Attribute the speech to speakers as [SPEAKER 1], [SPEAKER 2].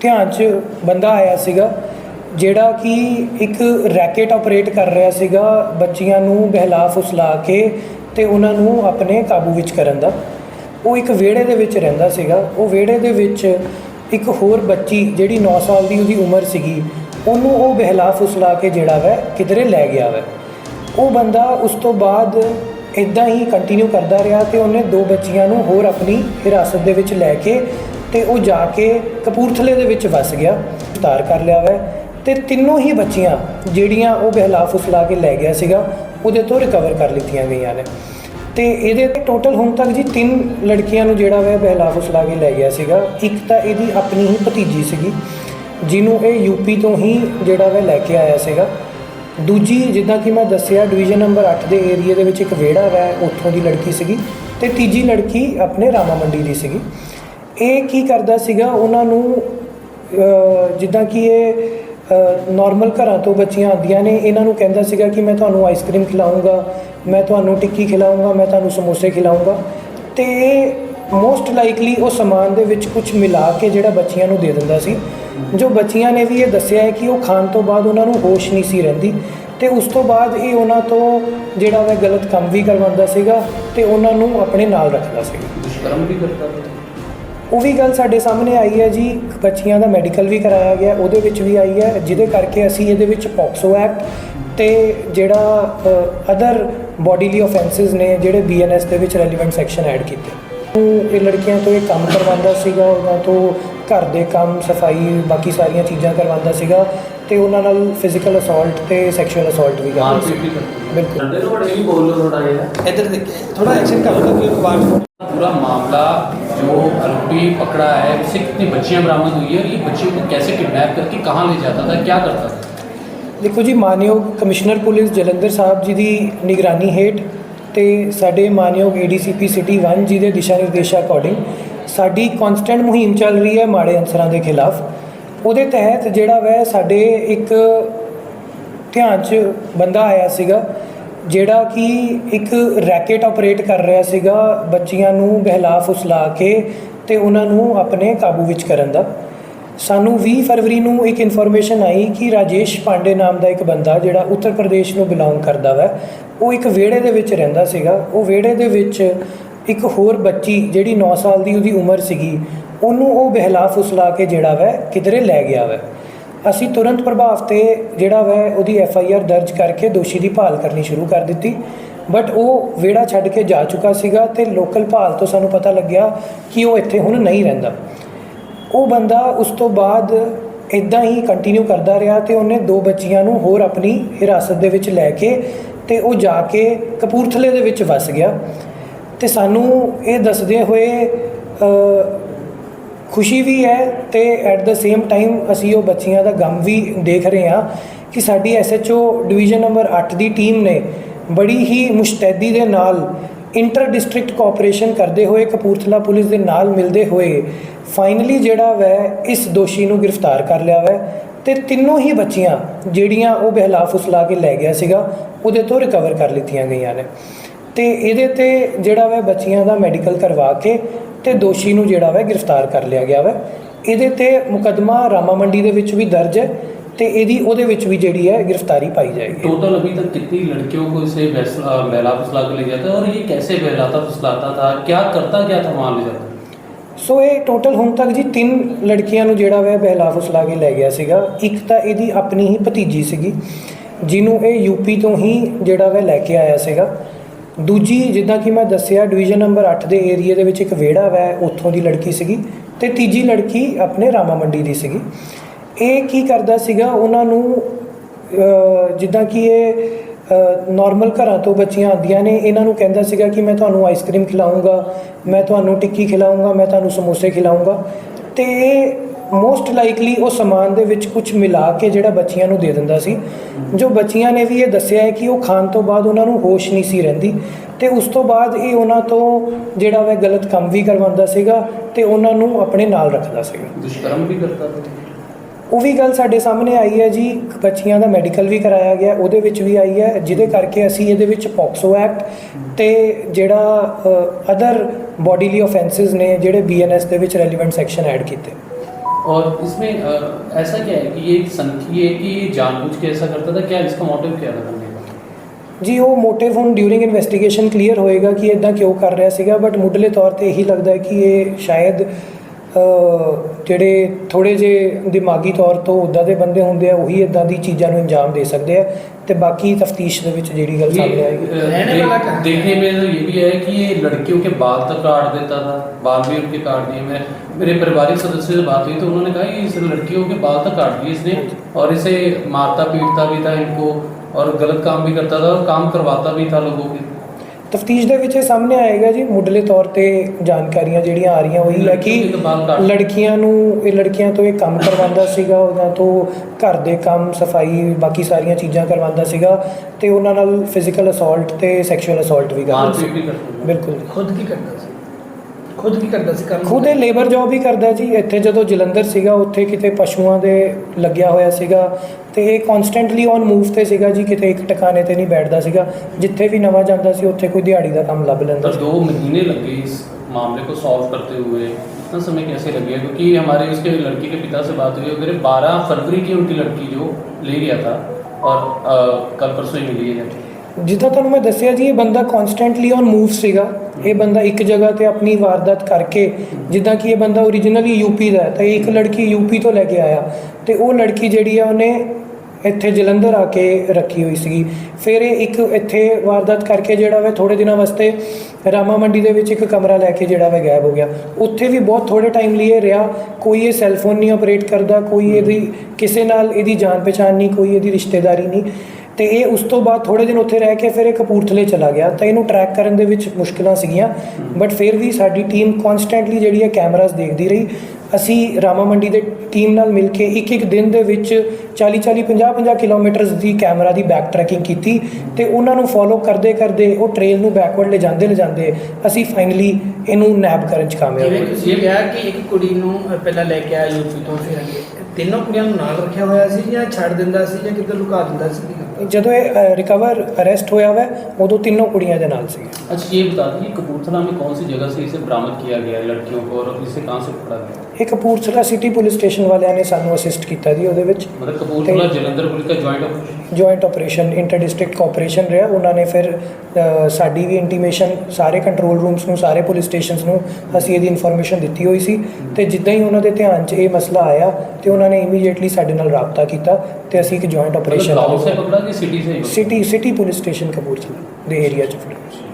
[SPEAKER 1] ਧਿਆਨ 'ਚ ਬੰਦਾ ਆਇਆ ਸੀਗਾ, ਜਿਹੜਾ ਕਿ ਇੱਕ ਰੈਕੇਟ ਆਪਰੇਟ ਕਰ ਰਿਹਾ ਸੀਗਾ, ਬੱਚੀਆਂ ਨੂੰ ਬਹਿਲਾ ਫੁਸਲਾ ਕੇ ਤੇ ਉਹਨਾਂ ਨੂੰ ਆਪਣੇ ਕਾਬੂ ਵਿੱਚ ਕਰਨ ਦਾ। ਉਹ ਇੱਕ ਵਿਹੜੇ ਦੇ ਵਿੱਚ ਰਹਿੰਦਾ ਸੀਗਾ। ਉਹ ਵਿਹੜੇ ਦੇ ਵਿੱਚ ਇੱਕ ਹੋਰ ਬੱਚੀ ਜਿਹੜੀ 9 ਸਾਲ ਦੀ ਉਹਦੀ ਉਮਰ ਸੀਗੀ, ਉਹਨੂੰ ਉਹ ਬਹਿਲਾ ਫੁਸਲਾ ਕੇ ਜਿਹੜਾ ਵੈ, ਕਿਧਰੇ ਲੈ ਗਿਆ ਵੈ। ਉਹ ਬੰਦਾ ਉਸ ਤੋਂ ਬਾਅਦ ਇਦਾਂ ਹੀ ਕੰਟੀਨਿਊ ਕਰਦਾ ਰਿਹਾ ਤੇ ਉਹਨੇ ਦੋ ਬੱਚੀਆਂ ਨੂੰ ਹੋਰ ਆਪਣੀ ਹਿਰਾਸਤ ਦੇ ਵਿੱਚ ਲੈ ਕੇ ਤੇ ਉਹ ਜਾ ਕੇ ਕਪੂਰਥਲੇ ਦੇ ਵਿੱਚ ਵਸ ਗਿਆ ਗ੍ਰਿਫਤਾਰ ਕਰ ਲਿਆ ਵੈ ਤੇ ਤਿੰਨੋਂ ਹੀ ਬੱਚੀਆਂ ਜਿਹੜੀਆਂ ਉਹ ਬਹਿਲਾ ਫੁਸਲਾ ਕੇ ਲੈ ਗਿਆ ਸੀਗਾ, ਉਹਦੇ ਤੋਂ ਰਿਕਵਰ ਕਰ ਲਿੱਤੀਆਂ ਗਈਆਂ ਨੇ। ਤੇ ਇਹਦੇ ਟੋਟਲ ਹੁਣ ਤੱਕ ਜੀ ਤਿੰਨ ਲੜਕੀਆਂ ਨੂੰ ਜਿਹੜਾ ਵਾ ਬਹਿਲਾ ਫੁਸਲਾ ਕੇ ਲੈ ਗਿਆ ਸੀਗਾ, ਇੱਕ ਤਾਂ ਇਹਦੀ ਆਪਣੀ ਹੀ ਭਤੀਜੀ ਸੀਗੀ, ਜਿਹਨੂੰ ਇਹ ਯੂਪੀ ਤੋਂ ਹੀ ਜਿਹੜਾ ਵਾ ਲੈ ਕੇ ਆਇਆ ਸੀਗਾ। ਦੂਜੀ, ਜਿੱਦਾਂ ਕਿ ਮੈਂ ਦੱਸਿਆ ਡਿਵੀਜ਼ਨ ਨੰਬਰ 8 ਦੇ ਏਰੀਆ ਦੇ ਵਿੱਚ ਇੱਕ ਵਿਹੜਾ ਵੈ, ਉੱਥੋਂ ਦੀ ਲੜਕੀ ਸੀਗੀ ਤੇ ਤੀਜੀ ਲੜਕੀ ਆਪਣੇ ਰਾਮਾ ਮੰਡੀ ਦੀ ਸੀਗੀ। ਇਹ ਕੀ ਕਰਦਾ ਸੀਗਾ, ਉਹਨਾਂ ਨੂੰ ਜਿੱਦਾਂ ਕਿ ਇਹ ਨਾਰਮਲ ਘਰਾਂ ਤੋਂ ਬੱਚੀਆਂ ਆਉਂਦੀਆਂ ਨੇ, ਇਹਨਾਂ ਨੂੰ ਕਹਿੰਦਾ ਸੀਗਾ ਕਿ ਮੈਂ ਤੁਹਾਨੂੰ ਆਈਸਕ੍ਰੀਮ ਖਿਲਾਉਂਗਾ ਮੈਂ ਤੁਹਾਨੂੰ ਟਿੱਕੀ ਖਿਲਾਉਂਗਾ ਮੈਂ ਤੁਹਾਨੂੰ ਸਮੋਸੇ ਖਿਲਾਉਂਗਾ ਤੇ ਇਹ ਮੋਸਟ ਲਾਈਕਲੀ ਉਹ ਸਮਾਨ ਦੇ ਵਿੱਚ ਕੁਝ ਮਿਲਾ ਕੇ ਜਿਹੜਾ ਬੱਚੀਆਂ ਨੂੰ ਦੇ ਦਿੰਦਾ ਸੀ। ਜੋ ਬੱਚੀਆਂ ਨੇ ਵੀ ਇਹ ਦੱਸਿਆ ਹੈ ਕਿ ਉਹ ਖਾਣ ਤੋਂ ਬਾਅਦ ਉਹਨਾਂ ਨੂੰ ਹੋਸ਼ ਨਹੀਂ ਸੀ ਰਹਿੰਦੀ। ਤੇ ਉਸ ਤੋਂ ਬਾਅਦ ਇਹ ਉਹਨਾਂ ਤੋਂ ਜਿਹੜਾ ਵਾ ਗਲਤ ਕੰਮ ਵੀ ਕਰਵਾਉਂਦਾ ਸੀਗਾ ਤੇ ਉਹਨਾਂ ਨੂੰ ਆਪਣੇ ਨਾਲ ਰੱਖਦਾ ਸੀਗਾ।
[SPEAKER 2] ਦੁਸ਼ਕਰਮ ਵੀ ਕਰਦਾ
[SPEAKER 1] ਉਹ ਵੀ ਗੱਲ ਸਾਡੇ ਸਾਹਮਣੇ ਆਈ ਹੈ ਜੀ ਬੱਚੀਆਂ ਦਾ ਮੈਡੀਕਲ ਵੀ ਕਰਾਇਆ ਗਿਆ ਉਹਦੇ ਵਿੱਚ ਵੀ ਆਈ ਹੈ ਜਿਹਦੇ ਕਰਕੇ ਅਸੀਂ ਇਹਦੇ ਵਿੱਚ ਪੌਕਸੋ ਐਕਟ ਤੇ ਜਿਹੜਾ ਅਦਰ ਬੋਡੀਲੀ ਆਫੈਂਸਸ ਨੇ ਜਿਹੜੇ ਬੀਐਨਐਸ ਦੇ ਵਿੱਚ ਰੈਲੇਵੈਂਟ ਸੈਕਸ਼ਨ ਐਡ ਕੀਤੇ। ਉਹ ਇਹ ਲੜਕੀਆਂ ਤੋਂ ਇਹ ਕੰਮ ਕਰਵਾਉਂਦਾ ਸੀਗਾ ਉਹਨਾਂ ਤੋਂ ਘਰ ਦੇ ਕੰਮ ਸਫ਼ਾਈ ਬਾਕੀ ਸਾਰੀਆਂ ਚੀਜ਼ਾਂ ਕਰਵਾਉਂਦਾ ਸੀਗਾ ਤੇ ਉਹਨਾਂ ਨਾਲ ਫਿਜ਼ੀਕਲ ਅਸੌਲਟ ਤੇ ਸੈਕਸ਼ੂਅਲ ਅਸੌਲਟ ਵੀ ਕਰਦਾ ਸੀ ਬਿਲਕੁਲ।
[SPEAKER 2] ਥੋੜਾ ਜਿਹਾ।
[SPEAKER 3] ਥੋੜਾ ਐਕਸ਼ਨ ਕਰ ਲਓ ਕਿ ਬਾਹਰ।
[SPEAKER 2] पूरा मामला जो आरोपी पकड़ा है उससे कितनी बच्चियां बरामद हुई है और ये बच्चियों को कैसे किडनैप करके कहाँ ले जाता था क्या करता था
[SPEAKER 1] ਦੇਖੋ ਜੀ ਮਾਨਯੋਗ ਕਮਿਸ਼ਨਰ ਪੁਲਿਸ ਜਲੰਧਰ ਸਾਹਿਬ ਜੀ ਦੀ ਨਿਗਰਾਨੀ ਹੇਠ ਤੇ ਸਾਡੇ ਮਾਨਯੋਗ ਏਡੀਸੀਪੀ ਸਿਟੀ 1 ਜੀ ਦੇ ਦਿਸ਼ਾ ਨਿਰਦੇਸ਼ਾਂ ਅਕੋਰਡਿੰਗ ਸਾਡੀ ਕਨਸਟੈਂਟ ਮੁਹਿੰਮ ਚੱਲ ਰਹੀ ਹੈ ਮਾੜੇ ਅਨਸਰਾਂ ਦੇ ਖਿਲਾਫ ਉਹਦੇ ਤਹਿਤ ਜਿਹੜਾ ਵੈ ਸਾਡੇ ਇੱਕ ਧਿਆਨ 'ਚ ਬੰਦਾ ਆਇਆ ਸੀਗਾ ਜਿਹੜਾ ਕਿ ਇੱਕ ਰੈਕੇਟ ਆਪਰੇਟ ਕਰ ਰਿਹਾ ਸੀਗਾ ਬੱਚੀਆਂ ਨੂੰ ਬਹਿਲਾ ਫੁਸਲਾ ਕੇ ਤੇ ਉਹਨਾਂ ਨੂੰ ਆਪਣੇ ਕਾਬੂ ਵਿੱਚ ਕਰਨ ਦਾ। ਸਾਨੂੰ 20 ਫਰਵਰੀ ਨੂੰ ਇੱਕ ਇਨਫੋਰਮੇਸ਼ਨ ਆਈ ਕਿ ਰਾਜੇਸ਼ ਪਾਂਡੇ ਨਾਮ ਦਾ ਇੱਕ ਬੰਦਾ ਜਿਹੜਾ ਉੱਤਰ ਪ੍ਰਦੇਸ਼ ਨੂੰ ਬਿਲੋਂਗ ਕਰਦਾ ਵਾ, ਉਹ ਇੱਕ ਵਿਹੜੇ ਦੇ ਵਿੱਚ ਰਹਿੰਦਾ ਸੀਗਾ। ਉਹ ਵਿਹੜੇ ਦੇ ਵਿੱਚ ਇੱਕ ਹੋਰ ਬੱਚੀ ਜਿਹੜੀ 9 ਸਾਲ ਦੀ ਉਹਦੀ ਉਮਰ ਸੀਗੀ, ਉਹਨੂੰ ਉਹ ਬਹਿਲਾ ਫੁਸਲਾ ਕੇ ਜਿਹੜਾ ਵਾ ਕਿਧਰੇ ਲੈ ਗਿਆ ਵਾ। ਅਸੀਂ ਤੁਰੰਤ ਪ੍ਰਭਾਵ ਤੇ ਜਿਹੜਾ ਵੈ ਉਹਦੀ ਐਫ ਆਈ ਆਰ ਦਰਜ ਕਰਕੇ ਦੋਸ਼ੀ ਦੀ ਭਾਲ ਕਰਨੀ ਸ਼ੁਰੂ ਕਰ ਦਿੱਤੀ। ਬਟ ਉਹ ਵਿਹੜਾ ਛੱਡ ਕੇ ਜਾ ਚੁੱਕਾ ਸੀਗਾ ਤੇ ਲੋਕਲ ਭਾਲ ਤੋਂ ਸਾਨੂੰ ਪਤਾ ਲੱਗਿਆ ਕਿ ਉਹ ਇੱਥੇ ਹੁਣ ਨਹੀਂ ਰਹਿੰਦਾ। ਉਹ ਬੰਦਾ ਉਸ ਤੋਂ ਬਾਅਦ ਇਦਾਂ ਹੀ ਕੰਟੀਨਿਊ ਕਰਦਾ ਰਿਹਾ ਤੇ ਉਹਨੇ ਦੋ ਬੱਚੀਆਂ ਨੂੰ ਹੋਰ ਆਪਣੀ ਹਿਰਾਸਤ ਦੇ ਵਿੱਚ ਲੈ ਕੇ ਤੇ ਉਹ ਜਾ ਕੇ ਕਪੂਰਥਲੇ ਦੇ ਵਿੱਚ ਵਸ ਗਿਆ। ਤੇ ਸਾਨੂੰ ਇਹ ਦੱਸਦੇ ਹੋਏ ਖੁਸ਼ੀ ਵੀ ਹੈ ਤੇ ਐਟ ਦ ਸੇਮ ਟਾਈਮ ਅਸੀਂ ਉਹ ਬੱਚੀਆਂ ਦਾ ਗਮ ਵੀ ਦੇਖ ਰਹੇ ਹਾਂ ਕਿ ਸਾਡੀ ਐਸਐਚਓ ਡਿਵੀਜ਼ਨ ਨੰਬਰ 8 ਦੀ ਟੀਮ ਨੇ ਬੜੀ ਹੀ ਮੁਸ਼ਤੈਦੀ ਦੇ ਨਾਲ ਇੰਟਰ ਡਿਸਟ੍ਰਿਕਟ ਕੋਆਪਰੇਸ਼ਨ ਕਰਦੇ ਹੋਏ ਕਪੂਰਥਲਾ ਪੁਲਿਸ ਦੇ ਨਾਲ ਮਿਲਦੇ ਹੋਏ ਫਾਈਨਲੀ ਜਿਹੜਾ ਵੈ, ਇਸ ਦੋਸ਼ੀ ਨੂੰ ਗ੍ਰਿਫਤਾਰ ਕਰ ਲਿਆ ਵੈ ਤੇ ਤਿੰਨੋਂ ਹੀ ਬੱਚੀਆਂ ਜਿਹੜੀਆਂ ਉਹ ਬਹਿਲਾ ਫੁਸਲਾ ਕੇ ਲੈ ਗਿਆ ਸੀਗਾ, ਉਹਦੇ ਤੋਂ ਰਿਕਵਰ ਕਰ ਲਿੱਤੀਆਂ ਗਈਆਂ ਨੇ। ਤੇ ਇਹਦੇ ਤੇ ਜਿਹੜਾ ਵਾ ਬੱਚੀਆਂ ਦਾ ਮੈਡੀਕਲ ਕਰਵਾ ਕੇ ਤੇ ਦੋਸ਼ੀ ਨੂੰ ਜਿਹੜਾ ਵਾ ਗ੍ਰਿਫਤਾਰ ਕਰ ਲਿਆ ਗਿਆ ਵਾ ਇਹਦੇ ਤੇ ਮੁਕਦਮਾ ਰਾਮਾ ਮੰਡੀ ਦੇ ਵਿੱਚ ਵੀ ਦਰਜ ਹੈ ਤੇ ਇਹਦੀ ਉਹਦੇ ਵਿੱਚ ਵੀ ਜਿਹੜੀ ਹੈ ਗ੍ਰਿਫਤਾਰੀ ਪਾਈ ਜਾਏਗੀ
[SPEAKER 2] टोटल अभी तक कितनी लड़कियों को इसे बहस- अ, बहला फुसला के ले जाता है और ये कैसे बहलाता फुसलाता था क्या करता क्या था वहाँ ले जाता
[SPEAKER 1] ਸੋ ਇਹ ਟੋਟਲ ਹੁਣ ਤੱਕ ਜੀ ਤਿੰਨ ਲੜਕੀਆਂ ਨੂੰ ਜਿਹੜਾ ਵਾ ਬਹਿਲਾ ਫੁਸਲਾ ਕੇ ਲੈ ਗਿਆ ਸੀਗਾ ਇੱਕ ਤਾਂ ਇਹਦੀ ਆਪਣੀ ਹੀ ਭਤੀਜੀ ਸੀਗੀ ਜਿਹਨੂੰ ਇਹ ਯੂਪੀ ਤੋਂ ਹੀ ਜਿਹੜਾ ਵਾ ਲੈ ਕੇ ਆਇਆ ਸੀਗਾ ਦੂਜੀ, ਜਿੱਦਾਂ ਕਿ ਮੈਂ ਦੱਸਿਆ ਡਿਵੀਜ਼ਨ ਨੰਬਰ 8 ਦੇ ਏਰੀਆ ਦੇ ਵਿੱਚ ਇੱਕ ਵਿਹੜਾ ਵੈ, ਉੱਥੋਂ ਦੀ ਲੜਕੀ ਸੀਗੀ ਤੇ ਤੀਜੀ ਲੜਕੀ ਆਪਣੇ ਰਾਮਾ ਮੰਡੀ ਦੀ ਸੀਗੀ। ਇਹ ਕੀ ਕਰਦਾ ਸੀਗਾ, ਉਹਨਾਂ ਨੂੰ ਜਿੱਦਾਂ ਕਿ ਇਹ ਨਾਰਮਲ ਘਰਾਂ ਤੋਂ ਬੱਚੀਆਂ ਆਉਂਦੀਆਂ ਨੇ, ਇਹਨਾਂ ਨੂੰ ਕਹਿੰਦਾ ਸੀਗਾ ਕਿ ਮੈਂ ਤੁਹਾਨੂੰ ਆਈਸਕ੍ਰੀਮ ਖਿਲਾਉਂਗਾ ਮੈਂ ਤੁਹਾਨੂੰ ਟਿੱਕੀ ਖਿਲਾਉਂਗਾ ਮੈਂ ਤੁਹਾਨੂੰ ਸਮੋਸੇ ਖਿਲਾਉਂਗਾ ਤੇ ਇਹ ਮੋਸਟ ਲਾਈਕਲੀ ਉਹ ਸਮਾਨ ਦੇ ਵਿੱਚ ਕੁਝ ਮਿਲਾ ਕੇ ਜਿਹੜਾ ਬੱਚੀਆਂ ਨੂੰ ਦੇ ਦਿੰਦਾ ਸੀ। ਜੋ ਬੱਚੀਆਂ ਨੇ ਵੀ ਇਹ ਦੱਸਿਆ ਹੈ ਕਿ ਉਹ ਖਾਣ ਤੋਂ ਬਾਅਦ ਉਹਨਾਂ ਨੂੰ ਹੋਸ਼ ਨਹੀਂ ਸੀ ਰਹਿੰਦੀ ਤੇ ਉਸ ਤੋਂ ਬਾਅਦ ਇਹ ਉਹਨਾਂ ਤੋਂ ਜਿਹੜਾ ਵੇ ਗਲਤ ਕੰਮ ਵੀ ਕਰਵਾਉਂਦਾ ਸੀਗਾ ਤੇ ਉਹਨਾਂ ਨੂੰ ਆਪਣੇ ਨਾਲ ਰੱਖਦਾ ਸੀਗਾ।
[SPEAKER 2] ਦੁਸ਼ਕਰਮ ਵੀ ਕਰਦਾ
[SPEAKER 1] ਉਹ ਵੀ ਗੱਲ ਸਾਡੇ ਸਾਹਮਣੇ ਆਈ ਹੈ ਜੀ ਬੱਚੀਆਂ ਦਾ ਮੈਡੀਕਲ ਵੀ ਕਰਾਇਆ ਗਿਆ ਉਹਦੇ ਵਿੱਚ ਵੀ ਆਈ ਹੈ ਜਿਹਦੇ ਕਰਕੇ ਅਸੀਂ ਇਹਦੇ ਵਿੱਚ ਪੌਕਸੋ ਐਕਟ ਤੇ ਜਿਹੜਾ ਅਦਰ ਬੋਡੀਲੀ ਆਫੈਂਸਸ ਨੇ ਜਿਹੜੇ ਬੀਐਨਐਸ ਦੇ ਵਿੱਚ ਰੈਲੇਵੈਂਟ ਸੈਕਸ਼ਨ ਐਡ ਕੀਤੇ।
[SPEAKER 2] और इसमें अ, ऐसा क्या है कि ये संखी है कि ये जानबूझ के ऐसा करता था क्या इसका मोटिव क्या था करने का
[SPEAKER 1] ਜੀ ਉਹ ਮੋਟਿਵ ਹੁਣ ਡਿਊਰਿੰਗ ਇਨਵੈਸਟੀਗੇਸ਼ਨ ਕਲੀਅਰ ਹੋਏਗਾ ਕਿ ਇਦਾਂ ਕਿਉਂ ਕਰ ਰਿਹਾ ਸੀਗਾ ਬਟ ਮੁੱਢਲੇ ਤੌਰ ਤੇ ਇਹੀ ਲੱਗਦਾ ਹੈ ਕਿ ਇਹ ਸ਼ਾਇਦ ਅ, ਜਿਹੜੇ ਥੋੜੇ ਜੇ ਦਿਮਾਗੀ ਤੌਰ ਤੋਂ ਉੱਦਾਂ ਦੇ ਬੰਦੇ ਹੁੰਦੇ ਆ ਉਹੀ ਇਦਾਂ ਦੀ ਚੀਜ਼ਾਂ ਨੂੰ ਅੰਜਾਮ ਦੇ ਸਕਦੇ ਆ ਤੇ ਬਾਕੀ ਤਫਤੀਸ਼ ਦੇ ਵਿੱਚ ਜਿਹੜੀ ਗੱਲ
[SPEAKER 2] ये,
[SPEAKER 1] ਸਾਹਮਣੇ
[SPEAKER 2] अ,
[SPEAKER 1] ਆਏਗੀ
[SPEAKER 3] रहने वाला
[SPEAKER 2] देख-
[SPEAKER 3] कहाँ?
[SPEAKER 2] देखने में तो ये भी है कि ये लड़कियों के बाल तक काट देता था बाल भी उनके काट दिए मैं मेरे पारिवारिक सदस्य से बात हुई तो उन्होंने कहा कि इस लड़कियों के बाल तक काट दिए इसने और इसे मारता पीटता भी था इनको और गलत काम भी करता था और काम करवाता भी था लोगों के
[SPEAKER 1] ਤਫਤੀਸ਼ ਦੇ ਵਿੱਚ ਇਹ ਸਾਹਮਣੇ ਆਏਗਾ ਜੀ ਮੁੱਢਲੇ ਤੌਰ ਤੇ ਜਾਣਕਾਰੀਆਂ ਜਿਹੜੀਆਂ ਆ ਰਹੀਆਂ ਉਹੀ ਹੈ ਕਿ
[SPEAKER 2] ਲੜਕੀਆਂ
[SPEAKER 1] ਨੂੰ ਇਹ ਲੜਕੀਆਂ ਤੋਂ ਇਹ ਕੰਮ ਕਰਵਾਉਂਦਾ ਸੀਗਾ ਉਹਨਾਂ ਤੋਂ ਘਰ ਦੇ ਕੰਮ ਸਫ਼ਾਈ ਬਾਕੀ ਸਾਰੀਆਂ ਚੀਜ਼ਾਂ ਕਰਵਾਉਂਦਾ ਸੀਗਾ ਤੇ ਉਹਨਾਂ ਨਾਲ ਫਿਜ਼ੀਕਲ ਅਸੌਲਟ ਤੇ ਸੈਕਸ਼ੂਅਲ ਅਸੌਲਟ ਵੀ ਕਰਦਾ ਸੀ। ਬਿਲਕੁਲ
[SPEAKER 3] ਖੁਦ ਕੀ ਕਰਦਾ ਸੀ? ਖੁਦ ਕੀ ਕਰਦਾ ਸੀ ਕੰਮ
[SPEAKER 1] ਖੁਦ ਇਹ ਲੇਬਰ ਜੌਬ ਹੀ ਕਰਦਾ ਜੀ ਇੱਥੇ ਜਦੋਂ ਜਲੰਧਰ ਸੀਗਾ ਉੱਥੇ ਕਿਤੇ ਪਸ਼ੂਆਂ ਦੇ ਲੱਗਿਆ ਹੋਇਆ ਸੀਗਾ ਤੇ ਇਹ ਕਨਸਟੈਂਟਲੀ ਔਨ ਮੂਵ ਤੇ ਸੀਗਾ ਜੀ ਕਿਤੇ ਇੱਕ ਟਿਕਾਣੇ ਤੇ ਨਹੀਂ ਬੈਠਦਾ ਸੀਗਾ ਜਿੱਥੇ ਵੀ ਨਵਾਂ ਜਾਂਦਾ ਸੀ ਉੱਥੇ ਕੋਈ ਦਿਹਾੜੀ ਦਾ ਕੰਮ ਲੱਭ ਲੈਂਦਾ
[SPEAKER 2] पर
[SPEAKER 1] ਸੀ
[SPEAKER 2] दो महीने लग गए इस मामले को सॉल्व करते हुए इतना समय कैसे लग गया क्योंकि हमारे उसके लड़की के पिता से बात हुई अगर बारह फरवरी की उनकी लड़की जो ले गया था और अ, कल परसों ही मिली है
[SPEAKER 1] ਜਿੱਦਾਂ ਤੁਹਾਨੂੰ ਮੈਂ ਦੱਸਿਆ ਜੀ, ਇਹ ਬੰਦਾ ਕਨਸਟੈਂਟਲੀ ਔਨ ਮੂਵ ਸੀਗਾ। ਇਹ ਬੰਦਾ ਇੱਕ ਜਗ੍ਹਾ ਤੇ ਆਪਣੀ ਵਾਰਦਾਤ ਕਰਕੇ, ਜਿੱਦਾਂ ਕਿ ਇਹ ਬੰਦਾ ਓਰੀਜਨਲੀ ਯੂਪੀ ਦਾ ਹੈ, ਤਾਂ ਇੱਕ ਲੜਕੀ ਯੂਪੀ ਤੋਂ ਲੈ ਕੇ ਆਇਆ। ਤੇ ਉਹ ਲੜਕੀ ਜਿਹੜੀ ਆ, ਉਹਨੇ ਇੱਥੇ ਜਲੰਧਰ ਆ ਕੇ ਰੱਖੀ ਹੋਈ ਸੀਗੀ। ਫਿਰ ਇਹ ਇੱਕ ਇੱਥੇ ਵਾਰਦਾਤ ਕਰਕੇ ਜਿਹੜਾ ਵਾ ਥੋੜੇ ਦਿਨਾਂ ਵਾਸਤੇ ਰਾਮਾ ਮੰਡੀ ਦੇ ਵਿੱਚ ਇੱਕ ਕਮਰਾ ਲੈ ਕੇ ਜਿਹੜਾ ਵਾ ਗਾਇਬ ਹੋ ਗਿਆ। ਉੱਥੇ ਵੀ ਬਹੁਤ ਥੋੜੇ ਟਾਈਮ ਲਈ ਇਹ ਰਿਹਾ। ਕੋਈ ਇਹ ਸੈੱਲਫੋਨ ਨਹੀਂ ਆਪਰੇਟ ਕਰਦਾ, ਕੋਈ ਇਹਦੀ ਕਿਸੇ ਨਾਲ ਇਹਦੀ ਜਾਣ ਪਛਾਣ ਨਹੀਂ, ਕੋਈ ਇਹਦੀ ਰਿਸ਼ਤੇਦਾਰੀ ਨਹੀਂ। ਤੇ ਇਹ ਉਸ ਤੋਂ ਬਾਅਦ ਥੋੜੇ ਦਿਨ ਉੱਥੇ ਰਹਿ ਕੇ ਫਿਰ ਇਹ ਕਪੂਰਥਲੇ ਚਲਾ ਗਿਆ ਤਾਂ ਇਹਨੂੰ ਟਰੈਕ ਕਰਨ ਦੇ ਵਿੱਚ ਮੁਸ਼ਕਲਾਂ ਸੀਗੀਆਂ। ਬਟ ਫਿਰ ਵੀ ਸਾਡੀ ਟੀਮ ਕਨਸਟੈਂਟਲੀ ਜਿਹੜੀ ਹੈ ਕੈਮਰਾਸ ਦੇਖਦੀ ਰਹੀ। ਅਸੀਂ ਰਾਮਾ ਮੰਡੀ ਦੇ ਟੀਮ ਨਾਲ ਮਿਲ ਕੇ ਇੱਕ ਇੱਕ ਦਿਨ ਦੇ ਵਿੱਚ 40 40 50 50 ਕਿਲੋਮੀਟਰਸ ਦੀ ਕੈਮਰਾ ਦੀ ਬੈਕ ਟਰੈਕਿੰਗ ਕੀਤੀ ਤੇ ਉਹਨਾਂ ਨੂੰ ਫੋਲੋ ਕਰਦੇ ਕਰਦੇ ਉਹ ਟ੍ਰੇਲ ਨੂੰ ਬੈਕਵਰਡ ਲੈ ਜਾਂਦੇ ਲੈ ਜਾਂਦੇ ਅਸੀਂ ਫਾਈਨਲੀ ਇਹਨੂੰ ਨੈਬ ਕਰਨ ਚ ਕਾਮਯਾਬ ਹੋਏ।
[SPEAKER 3] ਤੁਸੀਂ ਕਿਹਾ ਕਿ ਇੱਕ ਕੁੜੀ ਨੂੰ ਪਹਿਲਾਂ ਲੈ ਕੇ ਆਇਆ ਯੂਪੀ ਤੋਂ ਫਿਰ ਅੱਗੇ ਤਿੰਨੋਂ ਕੁੜੀਆਂ ਨੂੰ ਨਾਲ ਰੱਖਿਆ ਹੋਇਆ ਸੀ ਜਾਂ ਛੱਡ ਦਿੰਦਾ ਸੀ ਜਾਂ ਕਿੱਧਰ ਲੁਕਾ ਦਿੰਦਾ ਸੀ?
[SPEAKER 1] ਜਦੋਂ ਇਹ ਰਿਕਵਰ ਅਰੈਸਟ ਹੋਇਆ ਵਾ ਉਦੋਂ ਤਿੰਨੋਂ ਕੁੜੀਆਂ ਦੇ ਨਾਲ ਸੀ
[SPEAKER 2] अच्छा ये बता दीजिए कपूरथला में कौन सी जगह से इसे बरामद किया गया है लड़कियों को और इसे कहाँ से पकड़ा गया
[SPEAKER 1] ਇਹ ਕਪੂਰਥਲਾ ਸਿਟੀ ਪੁਲਿਸ ਸਟੇਸ਼ਨ ਵਾਲਿਆਂ ਨੇ ਸਾਨੂੰ ਅਸਿਸਟ ਕੀਤਾ ਜੀ ਉਹਦੇ ਵਿੱਚ
[SPEAKER 2] मतलब कपूरथला जलंधर पुलिस का joint operation
[SPEAKER 1] joint operation inter district cooperation ਰਿਹਾ ਉਹਨਾਂ ਨੇ ਫਿਰ ਅ, ਸਾਡੀ ਵੀ ਇੰਟੀਮੇਸ਼ਨ ਸਾਰੇ ਕੰਟਰੋਲ ਰੂਮਸ ਨੂੰ ਸਾਰੇ ਪੁਲਿਸ ਸਟੇਸ਼ਨਸ ਨੂੰ ਅਸੀਂ ਇਹਦੀ ਇਨਫੋਰਮੇਸ਼ਨ ਦਿੱਤੀ ਹੋਈ ਸੀ ਤੇ ਜਿੱਦਾਂ ਹੀ ਉਹਨਾਂ ਦੇ ਧਿਆਨ 'ਚ ਇਹ ਮਸਲਾ ਆਇਆ ਤੇ ਉਹਨਾਂ ਨੇ ਇਮੀਡੀਏਟਲੀ ਸਾਡੇ ਨਾਲ ਰਾਬਤਾ ਕੀਤਾ ਤੇ ਅਸੀਂ ਇੱਕ ਜੁਆਇੰਟ
[SPEAKER 2] मतलब
[SPEAKER 1] ਆਪਰੇਸ਼ਨ
[SPEAKER 2] गाँव से पकड़ा
[SPEAKER 1] city city police station Kapurthala ਦੇ ਏਰੀਆ ਚ। ਫੜਿਆ